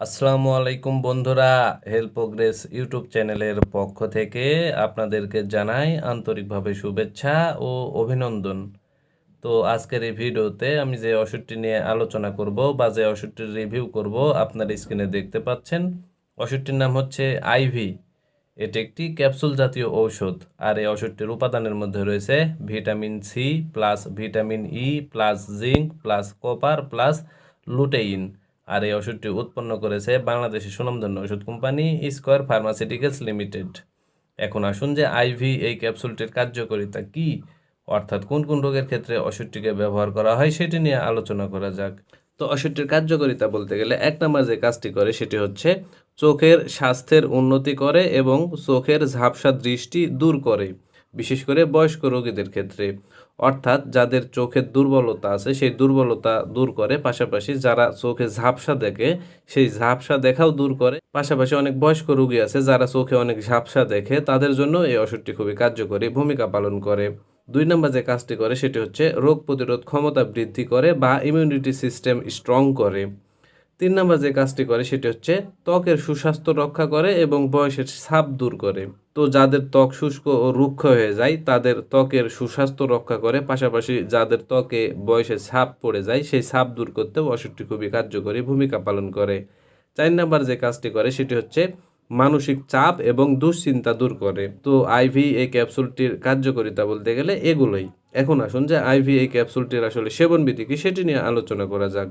আসসালামু আলাইকুম বন্ধুরা হেল্প প্রোগ্রেস ইউটিউব চ্যানেলের পক্ষ থেকে আপনাদেরকে জানাই আন্তরিকভাবে শুভেচ্ছা ও অভিনন্দন। তো আজকের এই ভিডিওতে আমি যে ওষুধটি নিয়ে আলোচনা করব বা যে ওষুধটির রিভিউ করব, আপনার স্ক্রিনে দেখতে পাচ্ছেন। ওষুধটির নাম হচ্ছে আইভি এটি একটি ক্যাপসুল জাতীয় ঔষধ। আর এই ওষুধটির উপাদানের মধ্যে রয়েছে vitamin C plus vitamin E plus zinc plus copper plus lutein আর এই ওষুধটি উৎপন্ন করেছে বাংলাদেশের সুনামধন্য ওষুধ কোম্পানি স্কোয়ার ফার্মাসিউটিক্যালস লিমিটেড। এখন আসুন যে আইভি এই ক্যাপসুলটির কার্যকারিতা কি, অর্থাৎ কোন কোন রোগের ক্ষেত্রে ওষুধটিকে ব্যবহার করা হয় সেটি নিয়ে আলোচনা করা যাক। তো ওষুধটির কার্যকারিতা বলতে গেলে এক নম্বর যে কাজটি করে সেটি হচ্ছে চোখের স্বাস্থ্যের উন্নতি করে এবং চোখের ঝাপসা দৃষ্টি দূর করে। বিশেষ করে বয়স্ক রোগীদের ক্ষেত্রে। অর্থাৎ যাদের চোখের দুর্বলতা আছে, সেই দুর্বলতা দূর করে। পাশাপাশি যারা চোখে ঝাপসা দেখে, সেই ঝাপসা দেখাও দূর করে। পাশাপাশি অনেক বয়স্ক রোগী আছে, যারা চোখে অনেক ঝাপসা দেখে, তাদের জন্য এই ওষুধটি খুবই কার্যকরী ভূমিকা পালন করে। দুই নম্বর যে কাজটি করে, সেটি হচ্ছে রোগ প্রতিরোধ ক্ষমতা বৃদ্ধি করে বা ইমিউনিটি সিস্টেম স্ট্রং করে। তিন নম্বর যে কাজটি করে সেটি হচ্ছে ত্বকের সুস্বাস্থ্য রক্ষা করে এবং বয়সের ছাপ দূর করে। তো যাদের ত্বক শুষ্ক ও রুক্ষ হয়ে যায়, তাদের ত্বকের সুস্বাস্থ্য রক্ষা করে। পাশাপাশি যাদের ত্বকে বয়সের ছাপ পড়ে যায়, সেই ছাপ দূর করতেও ওষুধটি খুবই কার্যকরী ভূমিকা পালন করে। চার নাম্বার যে কাজটি করে সেটি হচ্ছে মানসিক চাপ এবং দুশ্চিন্তা দূর করে। তো আইভি এই ক্যাপসুলটির কার্যকারিতা বলতে গেলে এগুলোই। এখন আসুন যে আইভি এই ক্যাপসুলটির আসলে সেবনবিধি কি সেটি নিয়ে আলোচনা করা যাক।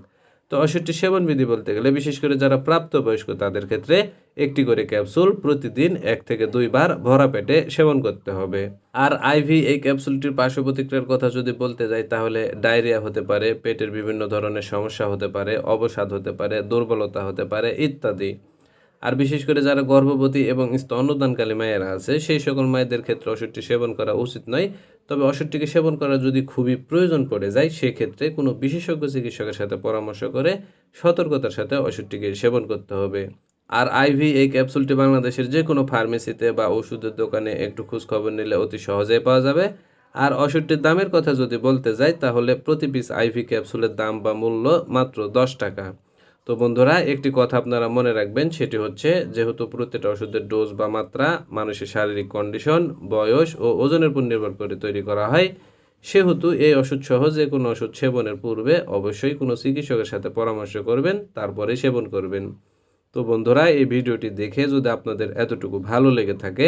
তো ওষুধটি সেবনবিধি বলতে গেলে, বিশেষ করে যারা প্রাপ্তবয়স্ক, তাদের ক্ষেত্রে একটি করে ক্যাপসুল প্রতিদিন এক থেকে দুইবার ভরা পেটে সেবন করতে হবে। আর আইভি এই ক্যাপসুলটির পার্শ্ব প্রতিক্রিয়ার কথা যদি বলতে যাই, তাহলে ডায়রিয়া হতে পারে, পেটের বিভিন্ন ধরনের সমস্যা হতে পারে, অবসাদ হতে পারে, দুর্বলতা হতে পারে ইত্যাদি। আর বিশেষ করে যারা গর্ভবতী এবং স্তন্যদানকালী মায়েরা আছে, সেই সকল মায়েদের ক্ষেত্রে ওষুধটি সেবন করা উচিত নয়। তবে ওষুধটিকে সেবন করা যদি খুবই প্রয়োজন পড়ে যায়, সেক্ষেত্রে কোনো বিশেষজ্ঞ চিকিৎসকের সাথে পরামর্শ করে সতর্কতার সাথে ওষুধটিকে সেবন করতে হবে। আর আইভি এই ক্যাপসুলটি বাংলাদেশের যে কোনো ফার্মেসিতে বা ওষুধের দোকানে একটু খোঁজখবর নিলে অতি সহজেই পাওয়া যাবে। আর ওষুধটির দামের কথা যদি বলতে যাই, তাহলে প্রতি পিস আইভি ক্যাপসুলের দাম বা মূল্য মাত্র দশ টাকা। তো বন্ধুরা, একটি কথা আপনারা মনে রাখবেন, সেটি হচ্ছে যেহেতু প্রত্যেকটা ওষুধের ডোজ বা মাত্রা মানুষের শারীরিক কন্ডিশন বয়স ও ওজনের উপর নির্ভর করে তৈরি করা হয়। সেহেতু এই ওষুধ সহ যে কোনো ওষুধ সেবনের পূর্বে অবশ্যই কোনো চিকিৎসকের সাথে পরামর্শ করবেন, তারপরে সেবন করবেন। তো বন্ধুরা, এই ভিডিওটি দেখে যদি আপনাদের এতটুকু ভালো লেগে থাকে